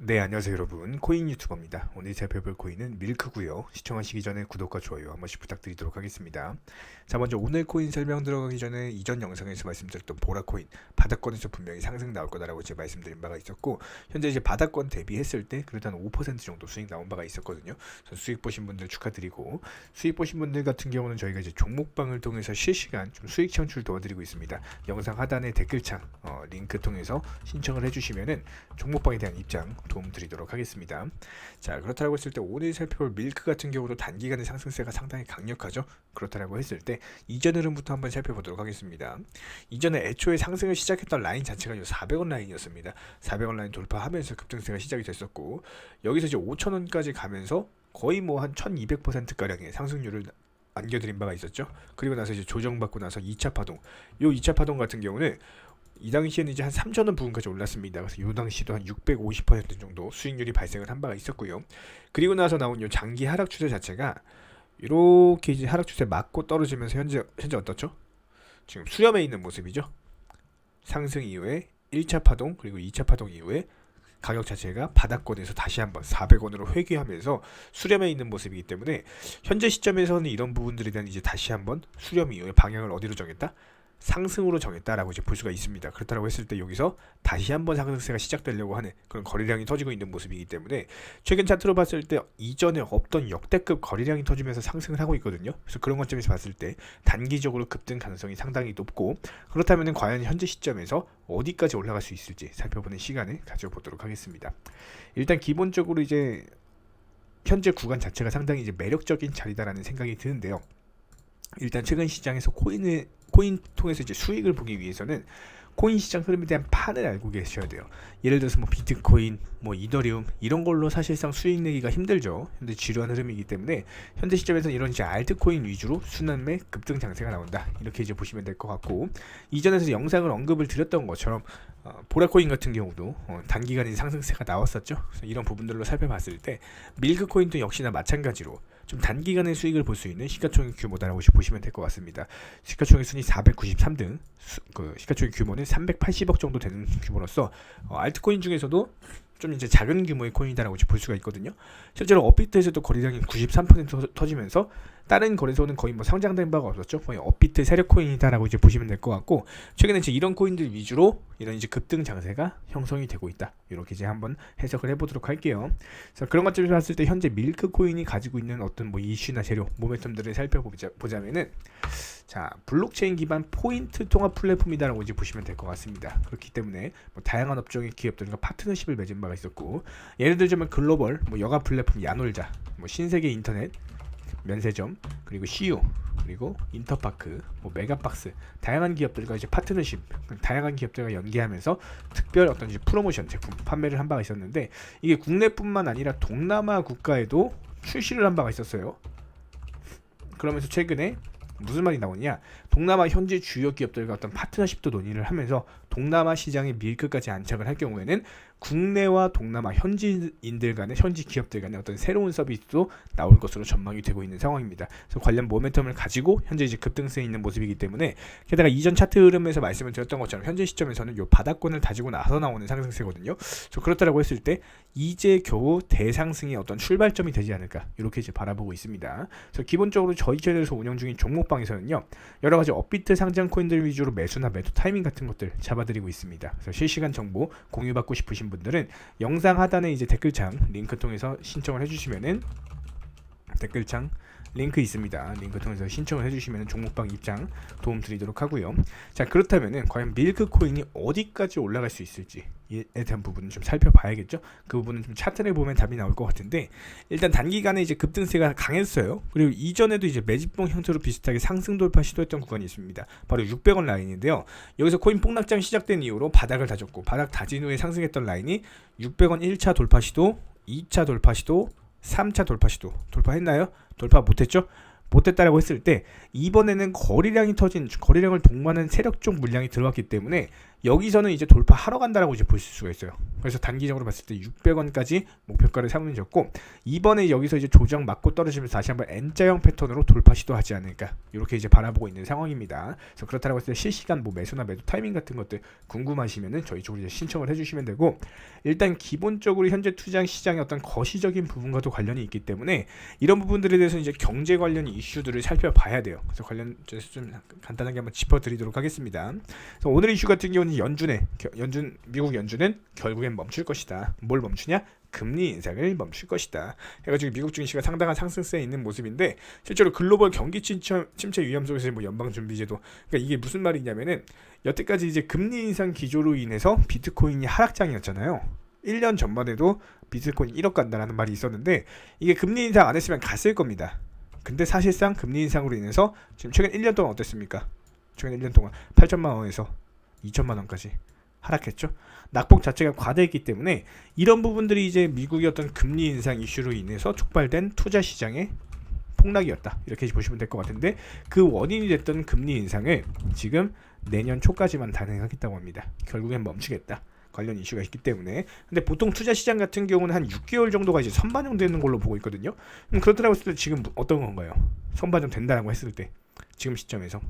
네, 안녕하세요 여러분. 코인 유튜버입니다. 오늘 살펴볼 코인은 밀크고요. 시청하시기 전에 구독과 좋아요 한 번씩 부탁드리도록 하겠습니다. 자, 먼저 오늘 코인 설명 들어가기 전에 이전 영상에서 말씀드렸던 보라코인 바닥권에서 분명히 상승 나올 거다라고 제가 말씀드린 바가 있었고 현재 이제 바닥권 대비했을 때 그래도 한 5% 정도 수익 나온 바가 있었거든요. 수익 보신 분들 축하드리고 수익 보신 분들 같은 경우는 저희가 이제 종목방을 통해서 실시간 좀 수익 창출 도와드리고 있습니다. 영상 하단의 댓글창 어, 링크 통해서 신청을 해주시면은 종목방에 대한 입장 도움 드리도록 하겠습니다. 자 그렇다고 했을 때 오늘 살펴볼 밀크 같은 경우도 단기간의 상승세가 상당히 강력하죠. 그렇다고 했을 때 이전 흐름부터 한번 살펴보도록 하겠습니다. 이전에 애초에 상승을 시작했던 라인 자체가 이 400원 라인이었습니다. 400원 라인 돌파하면서 급등세가 시작이 됐었고 여기서 이제 5천원까지 가면서 거의 뭐 한 1200% 가량의 상승률을 안겨드린 바가 있었죠. 그리고 나서 이제 조정받고 나서 2차 파동. 요 2차 파동 같은 경우는 이 당시에는 이제 한 3천 원 부분까지 올랐습니다. 그래서 이 당시도 한 650% 정도 수익률이 발생을 한 바가 있었고요. 그리고 나서 나온 요 장기 하락 추세 자체가 이렇게 이제 하락 추세 맞고 떨어지면서 현재 현재 어떻죠? 지금 수렴해 있는 모습이죠. 상승 이후에 1차 파동 그리고 2차 파동 이후에 가격 자체가 바닥권에서 다시 한번 400원으로 회귀하면서 수렴해 있는 모습이기 때문에 현재 시점에서는 이런 부분들에 대한 이제 다시 한번 수렴 이후에 방향을 어디로 정했다? 상승으로 정했다라고 이제 볼 수가 있습니다. 그렇다고 했을 때 여기서 다시 한번 상승세가 시작되려고 하는 그런 거래량이 터지고 있는 모습이기 때문에 최근 차트로 봤을 때 이전에 없던 역대급 거래량이 터지면서 상승을 하고 있거든요. 그래서 그런 관점에서 봤을 때 단기적으로 급등 가능성이 상당히 높고 그렇다면 과연 현재 시점에서 어디까지 올라갈 수 있을지 살펴보는 시간을 가져보도록 하겠습니다. 일단 기본적으로 이제 현재 구간 자체가 상당히 이제 매력적인 자리다라는 생각이 드는데요. 일단 최근 시장에서 코인을 코인 통해서 이제 수익을 보기 위해서는 코인 시장 흐름에 대한 판을 알고 계셔야 돼요. 예를 들어서 뭐 비트코인, 뭐 이더리움 이런 걸로 사실상 수익 내기가 힘들죠. 현재 지루한 흐름이기 때문에 현재 시점에서 이런 이제 알트코인 위주로 순환매 급등 장세가 나온다. 이렇게 이제 보시면 될 것 같고 이전에서 영상을 언급을 드렸던 것처럼 어, 보라코인 같은 경우도 어, 단기간인 상승세가 나왔었죠. 이런 부분들로 살펴봤을 때 밀크코인도 역시나 마찬가지로 좀 단기간의 수익을 볼 수 있는 시가총액 규모다라고 보시면 될 것 같습니다. 시가총액 순위 493등, 수, 그 시가총액 규모는 380억 정도 되는 규모로서 어, 알트코인 중에서도 좀 이제 작은 규모의 코인이다라고 볼 수가 있거든요. 실제로 업비트에서도 거래량이 93% 터지면서 다른 거래소는 거의 뭐 상장된 바가 없었죠. 거의 업비트 세력 코인이다라고 이제 보시면 될 것 같고 최근에 이제 이런 코인들 위주로 이런 이제 급등 장세가 형성이 되고 있다. 이렇게 이제 한번 해석을 해보도록 할게요. 그래서 그런 것들을 봤을 때 현재 밀크 코인이 가지고 있는 어떤 뭐 이슈나 재료, 모멘텀들을 살펴보자 보자면은 자 블록체인 기반 포인트 통합 플랫폼이다라고 이제 보시면 될 것 같습니다. 그렇기 때문에 뭐 다양한 업종의 기업들과 파트너십을 맺은 바가 있었고 예를 들자면 글로벌 뭐 여가 플랫폼 야놀자, 뭐 신세계 인터넷 면세점 그리고 CU 그리고 인터파크 뭐 메가박스 다양한 기업들과 이제 파트너십 다양한 기업들과 연계하면서 특별 어떤 이제 프로모션 제품 판매를 한 바가 있었는데 이게 국내뿐만 아니라 동남아 국가에도 출시를 한 바가 있었어요. 그러면서 최근에 무슨 말이 나오냐? 동남아 현지 주요 기업들과 어떤 파트너십도 논의를 하면서 동남아 시장에 밀크까지 안착을 할 경우에는 국내와 동남아 현지인들 간의 현지 기업들 간의 어떤 새로운 서비스도 나올 것으로 전망이 되고 있는 상황입니다. 그래서 관련 모멘텀을 가지고 현재 이제 급등세에 있는 모습이기 때문에 게다가 이전 차트 흐름에서 말씀을 드렸던 것처럼 현재 시점에서는 요 바닥권을 다지고 나서 나오는 상승세거든요. 그래서 그렇다라고 했을 때 이제 겨우 대상승의 어떤 출발점이 되지 않을까 이렇게 이제 바라보고 있습니다. 그래서 기본적으로 저희 채널에서 운영 중인 종목방에서는요 여러 가지 업비트 상장 코인들 위주로 매수나 매도 타이밍 같은 것들 잡아드리고 있습니다. 그래서 실시간 정보 공유받고 싶으신 분들은 영상 하단에 이제 댓글창 링크 통해서 신청을 해주시면은 댓글창 링크 있습니다. 링크 통해서 신청을 해주시면 종목방 입장 도움 드리도록 하고요. 자 그렇다면은 과연 밀크 코인이 어디까지 올라갈 수 있을지에 대한 부분은 좀 살펴봐야겠죠. 그 부분은 좀 차트를 보면 답이 나올 것 같은데 일단 단기간에 이제 급등세가 강했어요. 그리고 이전에도 이제 매집봉 형태로 비슷하게 상승 돌파 시도했던 구간이 있습니다. 바로 600원 라인인데요. 여기서 코인 폭락장 시작된 이후로 바닥을 다졌고 바닥 다진 후에 상승했던 라인이 600원 1차 돌파 시도, 2차 돌파 시도, 3차 돌파 시도 돌파했나요? 돌파 못했죠? 못했다라고 했을 때 이번에는 거래량이 터진 거래량을 동반한 세력적 물량이 들어왔기 때문에 여기서는 이제 돌파하러 간다라고 이제 보실 수가 있어요. 그래서 단기적으로 봤을 때 600원까지 목표가를 삼으셨고 이번에 여기서 이제 조정 맞고 떨어지면서 다시 한번 N자형 패턴으로 돌파 시도하지 않을까 이렇게 이제 바라보고 있는 상황입니다. 그래서 그렇다고 했을 때 실시간 뭐 매수나 매도 타이밍 같은 것들 궁금하시면은 저희 쪽으로 이제 신청을 해주시면 되고 일단 기본적으로 현재 투자 시장의 어떤 거시적인 부분과도 관련이 있기 때문에 이런 부분들에 대해서 이제 경제 관련 이슈들을 살펴봐야 돼요. 그래서 관련 좀 간단하게 한번 짚어드리도록 하겠습니다. 그래서 오늘 이슈 같은 경우는 연준의 겨- 연준 미국 연준은 결국엔 멈출 것이다. 뭘 멈추냐? 금리 인상을 멈출 것이다. 해가지고 미국 증시가 상당한 상승세에 있는 모습인데 실제로 글로벌 경기 침체, 침체 위험 속에서 뭐 연방 준비제도 그러니까 이게 무슨 말이냐면은 여태까지 이제 금리 인상 기조로 인해서 비트코인이 하락장이었잖아요. 1년 전만 해도 비트코인 1억 간다라는 말이 있었는데 이게 금리 인상 안 했으면 갔을 겁니다. 근데 사실상 금리 인상으로 인해서 지금 최근 1년 동안 어땠습니까? 최근 1년 동안 8천만 원에서 2천만 원까지 하락했죠. 낙폭 자체가 과다했기 때문에 이런 부분들이 이제 미국의 어떤 금리 인상 이슈로 인해서 촉발된 투자 시장의 폭락이었다. 이렇게 보시면 될 것 같은데 그 원인이 됐던 금리 인상을 지금 내년 초까지만 단행하겠다고 합니다. 결국엔 멈추겠다. 관련 이슈가 있기 때문에 근데 보통 투자 시장 같은 경우는 한 6개월 정도가 이제 선반영되는 걸로 보고 있거든요. 그럼 그렇다고 했을 때 지금 어떤 건가요? 선반영 된다라고 했을 때 지금 시점에서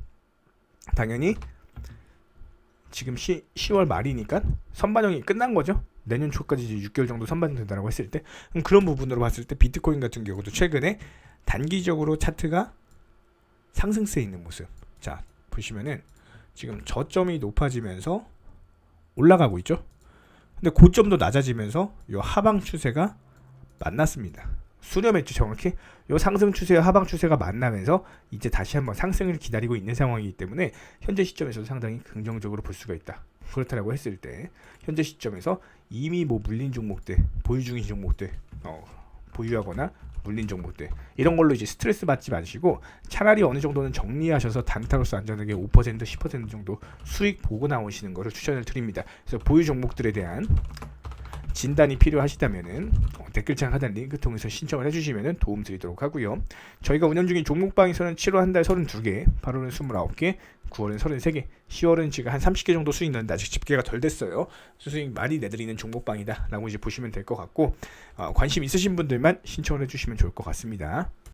당연히 지금 시, 10 월 말이니까 선반영이 끝난 거죠. 내년 초까지 이제 6개월 정도 선반영 된다라고 했을 때 그럼 그런 부분으로 봤을 때 비트코인 같은 경우도 최근에 단기적으로 차트가 상승세에 있는 모습. 자 보시면은 지금 저점이 높아지면서 올라가고 있죠. 근데 고점도 낮아지면서 요 하방 추세가 만났습니다. 수렴했죠 정확히 요 상승 추세와 하방 추세가 만나면서 이제 다시 한번 상승을 기다리고 있는 상황이기 때문에 현재 시점에서도 상당히 긍정적으로 볼 수가 있다. 그렇다라고 했을 때 현재 시점에서 이미 뭐 물린 종목들 보유 중인 종목들 어, 보유하거나 물린 종목들 이런 걸로 이제 스트레스 받지 마시고 차라리 어느 정도는 정리하셔서 단타로서 안전하게 5% 10% 정도 수익 보고 나오시는 것을 추천을 드립니다. 그래서 보유 종목들에 대한 진단이 필요하시다면은 어, 댓글창 하단 링크 통해서 신청을 해주시면 도움 드리도록 하고요. 저희가 운영 중인 종목방에서는 7월 한 달 32개, 8월은 29개, 9월은 33개, 10월은 지금 한 30개 정도 수익 넣는데 아직 집계가 덜 됐어요. 수익 많이 내드리는 종목방이다라고 이제 보시면 될 것 같고 어, 관심 있으신 분들만 신청을 해주시면 좋을 것 같습니다.